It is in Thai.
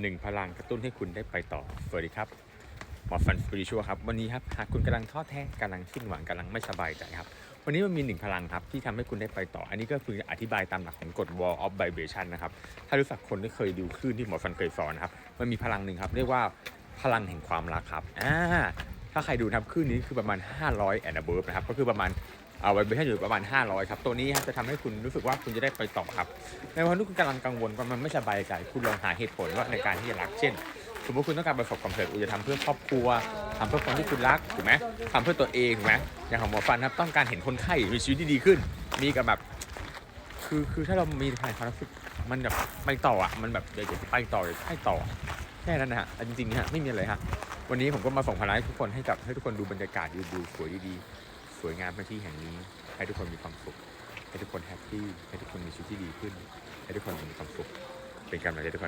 หนึ่งพลังกระตุ้นให้คุณได้ไปต่อ สวัสดีครับ หมอฟันสปิริชัวครับ วันนี้ครับ หากคุณกำลังท้อแท้กำลังสิ้นหวังกำลังไม่สบายใจครับ วันนี้มันมีหนึ่งพลังครับ ที่ทำให้คุณได้ไปต่อ อันนี้ก็คืออธิบายตามหลักของกฎ wall of vibration นะครับ ถ้ารู้สักคนที่เคยดูคลื่นที่หมอฟันเคยสอนนะครับ มันมีพลังหนึ่งครับ เรียกว่าพลังแห่งความรักครับ อ่า ถ้าใครดูนะครับคลื่นนี้คือประมาณ 500 and above นะครับก็คือประมาณเอาไว้ไม่ใช่อยู่ประมาณ 500 ครับ ตัวนี้ครับจะทำให้คุณรู้สึกว่าคุณจะได้ไปต่อครับ ในวันที่คุณกำลังกังวลว่ามันไม่สบายใจ คุณลองหาเหตุผลว่าในการที่จะรัก เช่น สมมติคุณต้องการประสบความสำเร็จคุณจะทำเพื่อครอบครัวทำเพื่อคนที่คุณรักถูกไหมทำเพื่อตัวเองถูกไหมอย่างของหมอฟันครับต้องการเห็นคนไข้มีชีวิตที่ดีขึ้น มีกับแบบคือคือถ้าเรามีความรู้สึกมันแบบไปต่ออะมันแบบอยากจะไปต่ออยากจะให้ต่อแค่นั้นนะฮะจริงๆฮะไม่มีอะไรฮะ วันนี้ผมก็มาส่งพลังให้ทุกคนให้กับให้ทุกคนดูบรรยากาศดูดูสวยดีๆ สวยงามในที่แห่งนี้ ให้ทุกคนมีความสุข ให้ทุกคนแฮปปี้ ให้ทุกคนมีชีวิตที่ดีขึ้น ให้ทุกคนมีความสุข เป็นกำลังใจทุกคน